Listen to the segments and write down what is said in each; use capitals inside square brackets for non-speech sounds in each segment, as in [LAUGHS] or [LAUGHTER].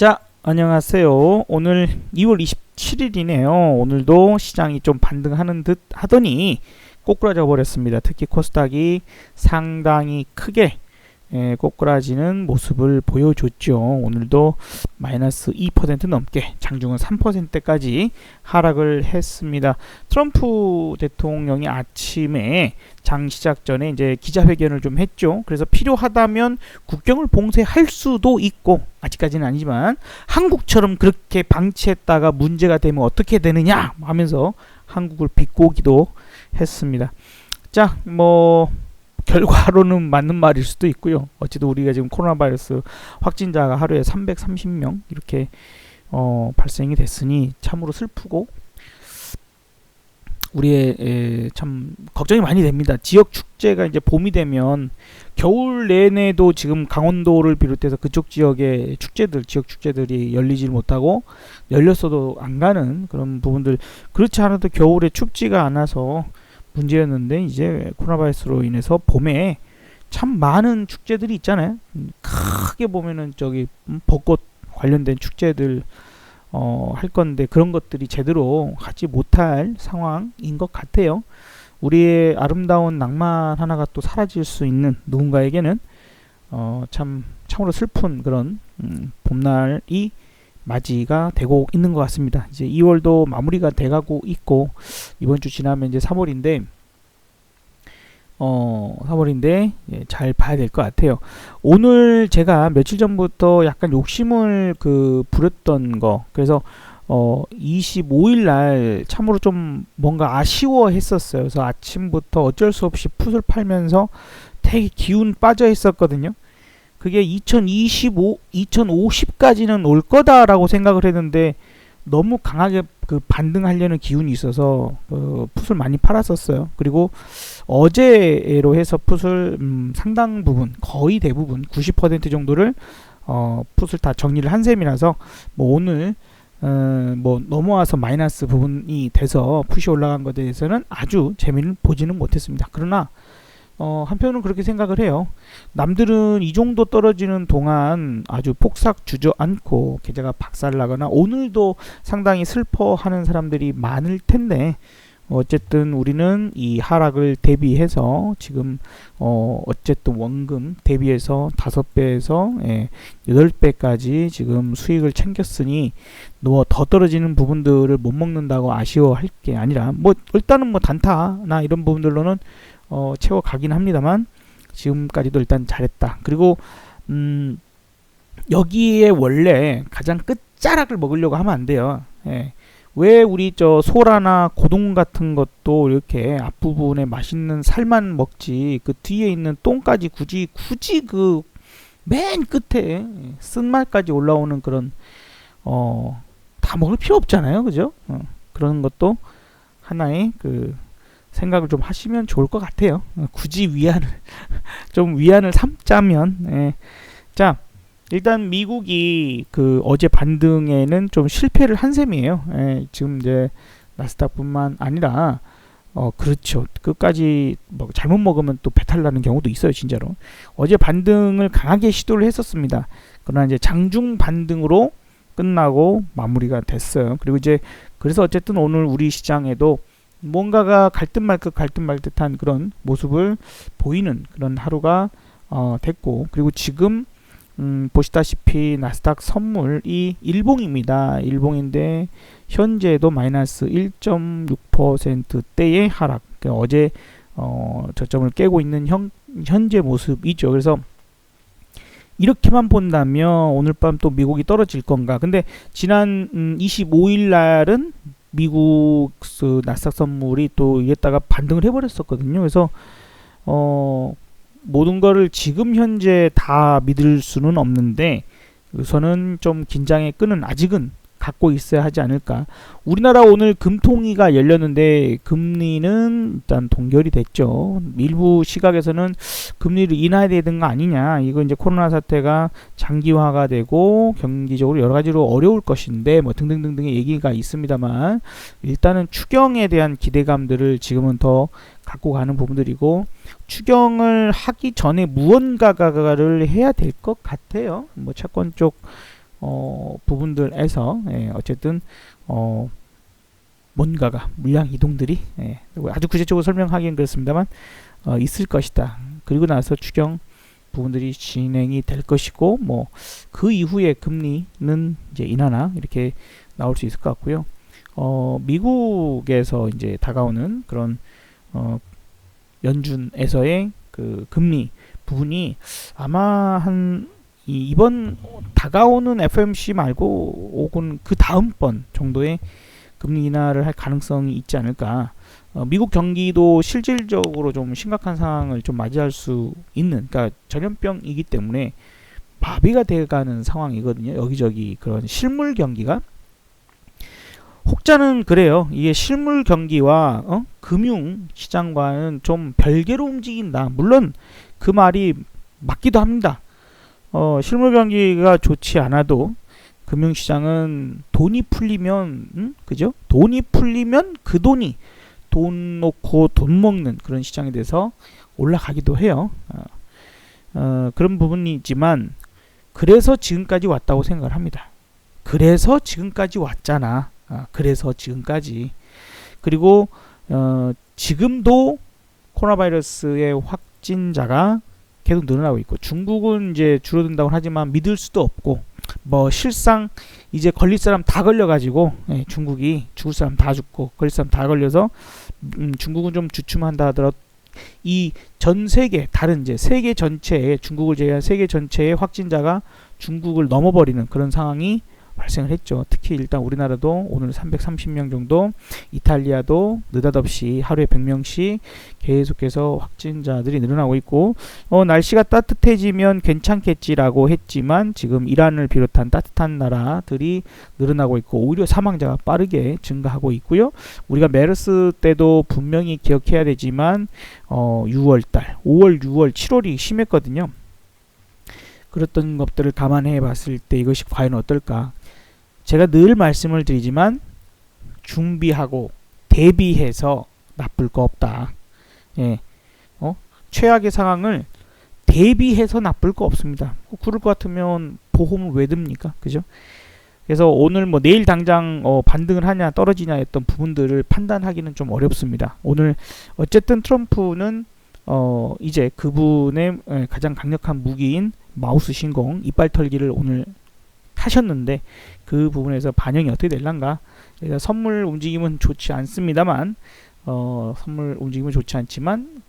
자, 안녕하세요. 오늘 2월 27일이네요. 오늘도 시장이 좀 반등하는 듯 하더니 꼬꾸라져 버렸습니다. 특히 코스닥이 상당히 크게 예, 꼬꾸라지는 모습을 보여줬죠. 오늘도 마이너스 2% 넘게 장중은 3%까지 하락을 했습니다. 트럼프 대통령이 아침에 장 시작 전에 이제 기자회견을 좀 했죠. 그래서 필요하다면 국경을 봉쇄할 수도 있고 아직까지는 아니지만 한국처럼 그렇게 방치했다가 문제가 되면 어떻게 되느냐 하면서 한국을 비꼬기도 했습니다. 자, 뭐 결과로는 맞는 말일 수도 있고요. 어찌든 우리가 지금 코로나 바이러스 확진자가 하루에 330명 이렇게 어, 발생이 됐으니 참으로 슬프고 우리의 에, 참 걱정이 많이 됩니다. 지역 축제가 이제 봄이 되면 겨울 내내도 지금 강원도를 비롯해서 그쪽 지역의 축제들, 지역 축제들이 열리질 못하고 열렸어도 안 가는 그런 부분들 그렇지 않아도 겨울에 춥지가 않아서 문제였는데 이제 코로나 바이러스로 인해서 봄에 참 많은 축제들이 있잖아요. 크게 보면은 저기 벚꽃 관련된 축제들 어, 할 건데 그런 것들이 제대로 하지 못할 상황인 것 같아요. 우리의 아름다운 낭만 하나가 또 사라질 수 있는 누군가에게는 어, 참 참으로 슬픈 그런 음, 봄날이 맞이가 되고 있는 것 같습니다. 이제 2월도 마무리가 돼가고 있고 이번 주 지나면 이제 3월인데 어 3월인데 예, 잘 봐야 될 것 같아요. 오늘 제가 며칠 전부터 약간 욕심을 그 부렸던 거 그래서 어 25일 날 참으로 좀 뭔가 아쉬워했었어요. 그래서 아침부터 어쩔 수 없이 풋을 팔면서 되게 기운 빠져 있었거든요. 그게 2025, 2050까지는 올 거다라고 생각을 했는데 너무 강하게 그 반등하려는 기운이 있어서 그 풋을 많이 팔았었어요. 그리고 어제로 해서 풋을 음, 상당 부분 거의 대부분 90% 정도를 어, 풋을 다 정리를 한 셈이라서 뭐 오늘 어, 뭐 넘어와서 마이너스 부분이 돼서 풋이 올라간 것에 대해서는 아주 재미를 보지는 못했습니다. 그러나 어, 한편으로는 그렇게 생각을 해요. 남들은 이 정도 떨어지는 동안 아주 폭삭 주저앉고 계좌가 박살나거나 오늘도 상당히 슬퍼하는 사람들이 많을 텐데 어쨌든 우리는 이 하락을 대비해서 지금 어 어쨌든 원금 대비해서 다섯 배에서 예, 여덟 배까지 지금 수익을 챙겼으니 뭐 더 떨어지는 부분들을 못 먹는다고 아쉬워할 게 아니라 뭐 일단은 뭐 단타나 이런 부분들로는 어, 채워가긴 합니다만 지금까지도 일단 잘했다. 그리고 음, 여기에 원래 가장 끝자락을 먹으려고 하면 안 돼요. 예. 왜 우리 저 소라나 고동 같은 것도 이렇게 앞부분에 맛있는 살만 먹지 그 뒤에 있는 똥까지 굳이 굳이 그 맨 끝에 쓴말까지 올라오는 그런 어 다 먹을 필요 없잖아요 그죠 어, 그런 것도 하나의 그 생각을 좀 하시면 좋을 것 같아요. 어, 굳이 위안을 [LAUGHS] 좀 위안을 삼자면 예. 자 일단 미국이 그 어제 반등에는 좀 실패를 한 셈이에요. 예, 지금 이제 나스닥뿐만 아니라 어 그렇죠. 끝까지 뭐 잘못 먹으면 또 배탈 나는 경우도 있어요, 진짜로. 어제 반등을 강하게 시도를 했었습니다. 그러나 이제 장중 반등으로 끝나고 마무리가 됐어요. 그리고 이제 그래서 어쨌든 오늘 우리 시장에도 뭔가가 갈듯 말듯 갈듯 말듯한 그런 모습을 보이는 그런 하루가 어, 됐고 그리고 지금 음, 보시다시피 나스닥 선물이 일봉입니다. 일봉인데 현재도 마이너스 1.6%대의 하락. 그러니까 어제 어, 저점을 깨고 있는 현, 현재 모습이죠. 그래서 이렇게만 본다면 오늘 밤 또 미국이 떨어질 건가? 근데 지난 음, 25일 날은 미국 그 나스닥 선물이 또 이랬다가 반등을 해버렸었거든요. 그래서 어 모든 거를 지금 현재 다 믿을 수는 없는데 우선은 좀 긴장의 끈은 아직은 갖고 있어야 하지 않을까. 우리나라 오늘 금통위가 열렸는데 금리는 일단 동결이 됐죠. 일부 시각에서는 금리를 인하해야 되는 거 아니냐. 이거 이제 코로나 사태가 장기화가 되고 경기적으로 여러 가지로 어려울 것인데 뭐 등등등등의 얘기가 있습니다만 일단은 추경에 대한 기대감들을 지금은 더 갖고 가는 부분들이고 추경을 하기 전에 무언가를 해야 될 것 같아요. 뭐 채권 쪽 어, 부분들에서 예, 어쨌든 어, 뭔가가 물량 이동들이 예, 아주 구체적으로 설명하기는 그렇습니다만 어, 있을 것이다. 그리고 나서 추경 부분들이 진행이 될 것이고 뭐 그 이후에 금리는 이제 인하나 이렇게 나올 수 있을 것 같고요. 어, 미국에서 이제 다가오는 그런 어, 연준에서의 그 금리 부분이 아마 한 이, 이번 다가오는 FMC 말고 혹은 그 다음번 정도의 금리 인하를 할 가능성이 있지 않을까. 어, 미국 경기도 실질적으로 좀 심각한 상황을 좀 맞이할 수 있는, 그러니까 전염병이기 때문에 마비가 돼가는 상황이거든요. 여기저기 그런 실물 경기가 혹자는 그래요. 이게 실물 경기와 어? 금융 시장과는 좀 별개로 움직인다. 물론 그 말이 맞기도 합니다. 어, 실물 경기가 좋지 않아도 금융 시장은 돈이 풀리면 음? 그죠? 돈이 풀리면 그 돈이 돈 놓고 돈 먹는 그런 시장이 돼서 올라가기도 해요. 어, 어, 그런 부분이지만 그래서 지금까지 왔다고 생각을 합니다. 그래서 지금까지 왔잖아. 아, 그래서 지금까지 그리고 어, 지금도 코로나 바이러스의 확진자가 계속 늘어나고 있고 중국은 이제 줄어든다고 하지만 믿을 수도 없고 뭐 실상 이제 걸릴 사람 다 걸려가지고 예, 중국이 죽을 사람 다 죽고 걸릴 사람 다 걸려서 음, 중국은 좀 주춤한다 하더라도 이 전 세계 다른 이제 세계 전체에 중국을 제외한 세계 전체의 확진자가 중국을 넘어버리는 그런 상황이 발생을 했죠. 특히 일단 우리나라도 오늘 330명 정도, 이탈리아도 느닷없이 하루에 100명씩 계속해서 확진자들이 늘어나고 있고, 어, 날씨가 따뜻해지면 괜찮겠지라고 했지만 지금 이란을 비롯한 따뜻한 나라들이 늘어나고 있고 오히려 사망자가 빠르게 증가하고 있고요. 우리가 메르스 때도 분명히 기억해야 되지만 어, 6월달, 5월, 6월, 7월이 심했거든요. 그랬던 것들을 감안해 봤을 때 이것이 과연 어떨까? 제가 늘 말씀을 드리지만 준비하고 대비해서 나쁠 거 없다. 예. 어? 최악의 상황을 대비해서 나쁠 거 없습니다. 어, 그럴 것 같으면 보험을 왜 듭니까? 그죠? 그래서 오늘 뭐 내일 당장 어 반등을 하냐 떨어지냐 했던 부분들을 판단하기는 좀 어렵습니다. 오늘 어쨌든 트럼프는 어 이제 그분의 가장 강력한 무기인 마우스 신공 이빨 털기를 오늘 하셨는데 그 부분에서 반영이 어떻게 될란가. 그래서 선물 움직임은 좋지 않습니다만 어, 선물 움직임은 좋지 않지만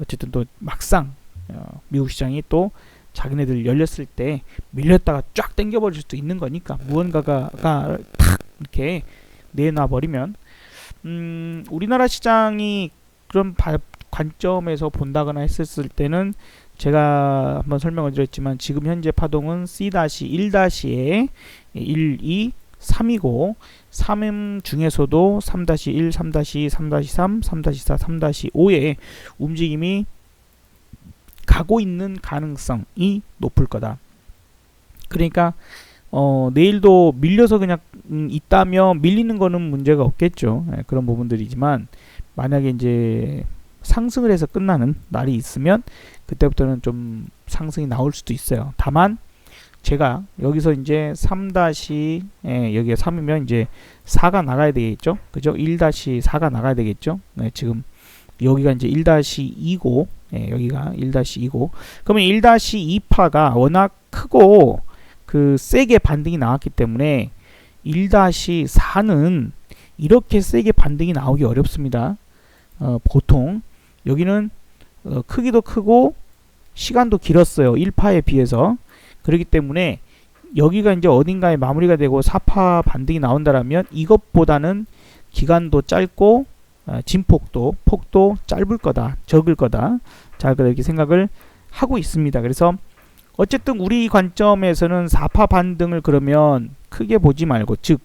어쨌든 또 막상 어, 미국 시장이 또 자기네들 열렸을 때 밀렸다가 쫙 당겨버릴 수도 있는 거니까 무언가가 탁 이렇게 내놔 버리면 음, 우리나라 시장이 그런 바, 관점에서 본다거나 했었을 때는 제가 한번 설명을 드렸지만 지금 현재 파동은 C-1-에 1, 2, 3이고 3M 중에서도 3-1, 3-2, 3-3, 3-4, 3-5의 움직임이 가고 있는 가능성이 높을 거다. 그러니까 어, 내일도 밀려서 그냥 음, 있다면 밀리는 거는 문제가 없겠죠. 네, 그런 부분들이지만 만약에 이제 상승을 해서 끝나는 날이 있으면 그때부터는 좀 상승이 나올 수도 있어요. 다만 제가 여기서 이제 3 다시 예, 여기가 3이면 이제 4가 나가야 되겠죠. 그죠? 1 다시 4가 나가야 되겠죠. 네, 지금 여기가 이제 1 다시 2고 예, 여기가 1 다시 2고 그러면 1 다시 2파가 워낙 크고 그 세게 반등이 나왔기 때문에 1 다시 4는 이렇게 세게 반등이 나오기 어렵습니다. 어, 보통 여기는 어, 크기도 크고 시간도 길었어요. 1파에 비해서. 그렇기 때문에 여기가 이제 어딘가에 마무리가 되고 4파 반등이 나온다라면 이것보다는 기간도 짧고 어, 진폭도 폭도 짧을 거다. 적을 거다. 자, 그렇게 생각을 하고 있습니다. 그래서 어쨌든 우리 관점에서는 4파 반등을 그러면 크게 보지 말고 즉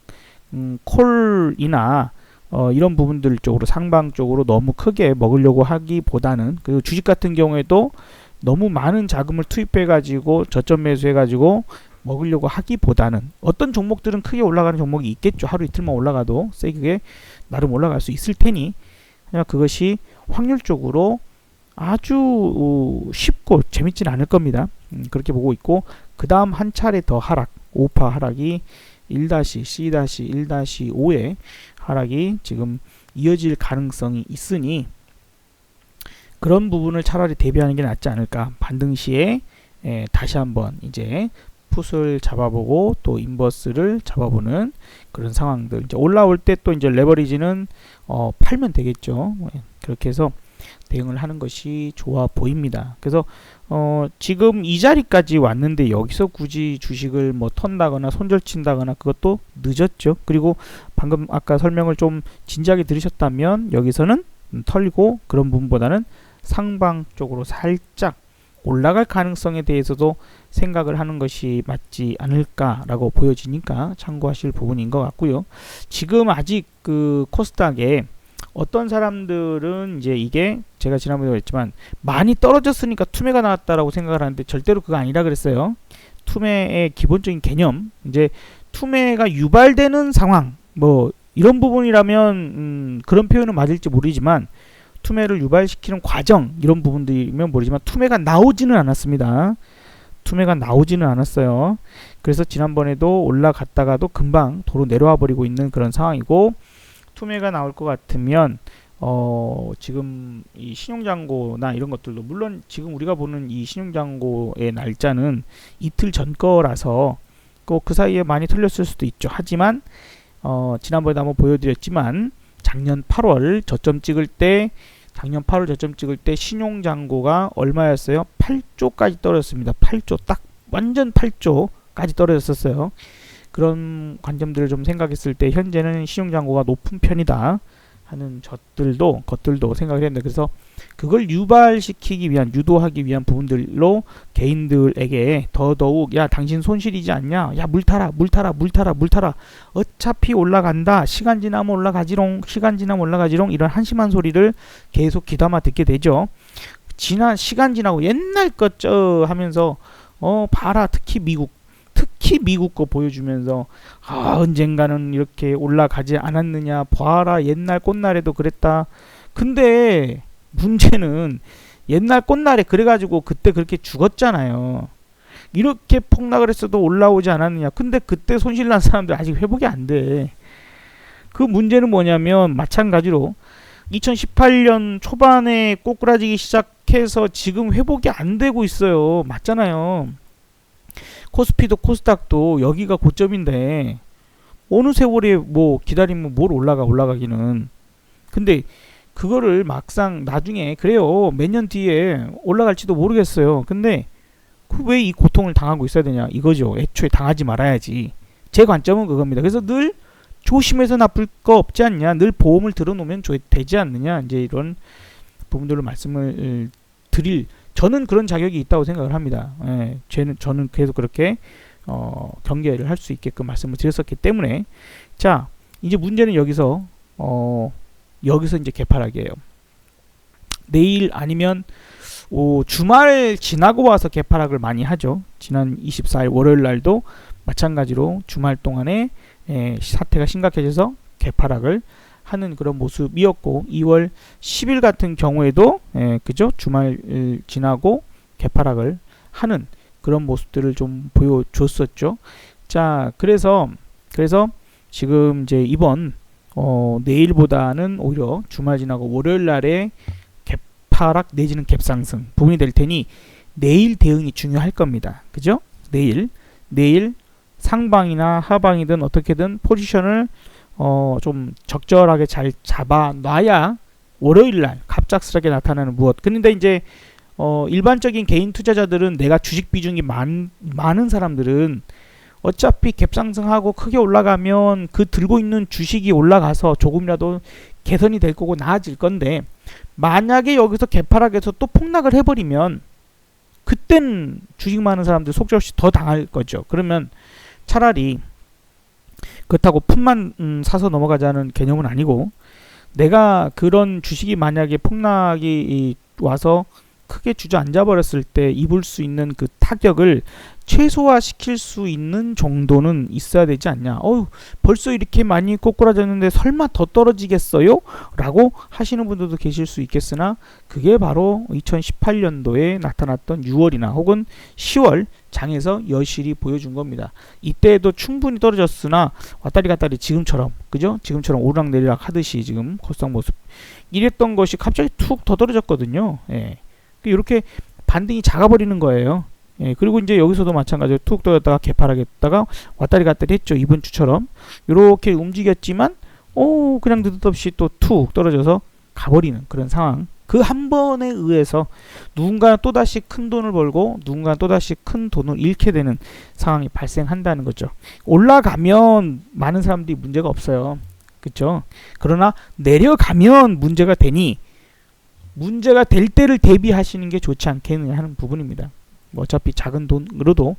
음, 콜이나 어, 이런 부분들 쪽으로 상방 쪽으로 너무 크게 먹으려고 하기보다는 그 주식 같은 경우에도 너무 많은 자금을 투입해 가지고 저점 매수해 가지고 먹으려고 하기보다는 어떤 종목들은 크게 올라가는 종목이 있겠죠. 하루 이틀만 올라가도 세게 나름 올라갈 수 있을 테니. 그것이 확률적으로 아주 쉽고 재밌지는 않을 겁니다. 음, 그렇게 보고 있고 그 다음 한 차례 더 하락 5파 하락이 1-C-1-5의 하락이 지금 이어질 가능성이 있으니 그런 부분을 차라리 대비하는 게 낫지 않을까. 반등 시에 에, 다시 한번 이제 풋을 잡아보고 또 인버스를 잡아보는 그런 상황들. 이제 올라올 때 또 이제 레버리지는 어, 팔면 되겠죠. 예, 그렇게 해서 대응을 하는 것이 좋아 보입니다. 그래서 어, 지금 이 자리까지 왔는데 여기서 굳이 주식을 뭐 턴다거나 손절친다거나 그것도 늦었죠. 그리고 방금 아까 설명을 좀 진지하게 들으셨다면 여기서는 음, 털리고 그런 부분보다는 상방 쪽으로 살짝 올라갈 가능성에 대해서도 생각을 하는 것이 맞지 않을까라고 보여지니까 참고하실 부분인 것 같고요. 지금 아직 그 코스닥에 어떤 사람들은 이제 이게 제가 지난번에 그랬지만 많이 떨어졌으니까 투매가 나왔다라고 생각을 하는데 절대로 그거 아니라 그랬어요. 투매의 기본적인 개념 이제 투매가 유발되는 상황 뭐 이런 부분이라면 음, 그런 표현은 맞을지 모르지만 투매를 유발시키는 과정 이런 부분들이면 모르지만 투매가 나오지는 않았습니다. 투매가 나오지는 않았어요. 그래서 지난번에도 올라갔다가도 금방 도로 내려와 버리고 있는 그런 상황이고 투매가 나올 것 같으면 어 지금 이 신용장고나 이런 것들도 물론 지금 우리가 보는 이 신용장고의 날짜는 이틀 전 거라서 꼭 그 사이에 많이 틀렸을 수도 있죠. 하지만 어 지난번에 한번 보여드렸지만 작년 8월 저점 찍을 때 작년 8월 저점 찍을 때 신용장고가 얼마였어요? 8조까지 떨어졌습니다. 8조 딱 완전 8조까지 떨어졌었어요. 그런 관점들을 좀 생각했을 때 현재는 신용장고가 높은 편이다 하는 것들도 것들도 생각을 했는데 그래서 그걸 유발시키기 위한 유도하기 위한 부분들로 개인들에게 더더욱 야 당신 손실이지 않냐? 야 물 타라 물 타라 물 타라 물 타라. 어차피 올라간다. 시간 지나면 올라가지롱 시간 지나면 올라가지롱 이런 한심한 소리를 계속 귀담아 듣게 되죠. 지난 시간 지나고 옛날 것저 하면서 어 봐라. 특히 미국 특히 미국 거 보여주면서 아 언젠가는 이렇게 올라가지 않았느냐. 봐라 옛날 꽃날에도 그랬다. 근데 문제는 옛날 꽃날에 그래가지고 그때 그렇게 죽었잖아요. 이렇게 폭락을 했어도 올라오지 않았느냐. 근데 그때 손실난 사람들 아직 회복이 안돼 그 문제는 뭐냐면 마찬가지로 2018년 초반에 꼬꾸라지기 시작해서 지금 회복이 안 되고 있어요. 맞잖아요 코스피도 코스닥도 여기가 고점인데 어느 세월에 뭐 기다리면 뭘 올라가 올라가기는. 근데 그거를 막상 나중에 그래요. 몇 년 뒤에 올라갈지도 모르겠어요. 근데 그 왜 이 고통을 당하고 있어야 되냐? 이거죠. 애초에 당하지 말아야지. 제 관점은 그겁니다. 그래서 늘 조심해서 나쁠 거 없지 않냐? 늘 보험을 들어놓으면 되지 않느냐? 이제 이런 부분들로 말씀을 드릴 저는 그런 자격이 있다고 생각을 합니다. 예, 저는 저는 계속 그렇게 어, 경계를 할 수 있게끔 말씀을 드렸었기 때문에 자 이제 문제는 여기서 어, 여기서 이제 개파락이에요. 내일 아니면 오, 주말 지나고 와서 개파락을 많이 하죠. 지난 24일 월요일 날도 마찬가지로 주말 동안에 예, 사태가 심각해져서 개파락을 하는 그런 모습이었고 2월 10일 같은 경우에도 예, 그죠 주말 지나고 개파락을 하는 그런 모습들을 좀 보여줬었죠. 자 그래서 그래서 지금 이제 이번 어, 내일보다는 오히려 주말 지나고 월요일 날에 개파락 내지는 갭상승 부분이 될 테니 내일 대응이 중요할 겁니다. 그죠? 내일 내일 상방이나 하방이든 어떻게든 포지션을 어, 좀 적절하게 잘 잡아 놔야 월요일 날 갑작스럽게 나타나는 무엇. 근데 이제 어, 일반적인 개인 투자자들은 내가 주식 비중이 많, 많은 사람들은 어차피 갭상승하고 크게 올라가면 그 들고 있는 주식이 올라가서 조금이라도 개선이 될 거고 나아질 건데 만약에 여기서 개파락에서 또 폭락을 해버리면 그땐 주식 많은 사람들 속절없이 더 당할 거죠. 그러면 차라리 그렇다고 푼만 음, 사서 넘어가자는 개념은 아니고 내가 그런 주식이 만약에 폭락이 와서 크게 주저앉아 버렸을 때 입을 수 있는 그 타격을 최소화시킬 수 있는 정도는 있어야 되지 않냐. 어우, 벌써 이렇게 많이 꼬꾸라졌는데 설마 더 떨어지겠어요? 라고 하시는 분들도 계실 수 있겠으나 그게 바로 2018년도에 나타났던 6월이나 혹은 10월 장에서 여실히 보여준 겁니다. 이때에도 충분히 떨어졌으나 왔다리 갔다리 지금처럼 그죠? 지금처럼 오르락 내리락 하듯이 지금 코스닥 모습 이랬던 것이 갑자기 툭 더 떨어졌거든요. 예. 이렇게 반등이 작아버리는 거예요. 예, 그리고 이제 여기서도 마찬가지로 툭 떨어졌다가 개파락했다가 왔다리 갔다리 했죠. 이번 주처럼 이렇게 움직였지만 오 그냥 느닷없이 또 툭 떨어져서 가버리는 그런 상황. 그 한 번에 의해서 누군가 또다시 큰 돈을 벌고 누군가 또다시 큰 돈을 잃게 되는 상황이 발생한다는 거죠. 올라가면 많은 사람들이 문제가 없어요. 그렇죠? 그러나 내려가면 문제가 되니 문제가 될 때를 대비하시는 게 좋지 않겠느냐 하는 부분입니다. 뭐 어차피 작은 돈으로도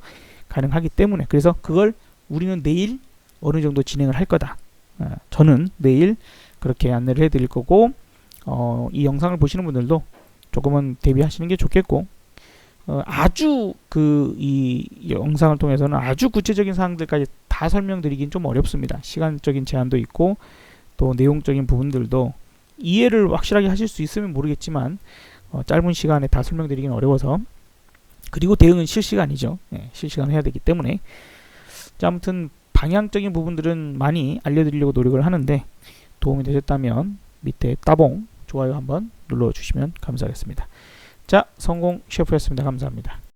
가능하기 때문에 그래서 그걸 우리는 내일 어느 정도 진행을 할 거다. 어, 저는 내일 그렇게 안내를 해드릴 거고 어, 이 영상을 보시는 분들도 조금은 대비하시는 게 좋겠고 어, 아주 그 이 영상을 통해서는 아주 구체적인 사항들까지 다 설명드리긴 좀 어렵습니다. 시간적인 제한도 있고 또 내용적인 부분들도 이해를 확실하게 하실 수 있으면 모르겠지만 어, 짧은 시간에 다 설명드리긴 어려워서 그리고 대응은 실시간이죠. 예, 실시간 해야 되기 때문에 자, 아무튼 방향적인 부분들은 많이 알려드리려고 노력을 하는데 도움이 되셨다면 밑에 따봉 좋아요 한번 눌러주시면 감사하겠습니다. 자, 성공 셰프였습니다. 감사합니다.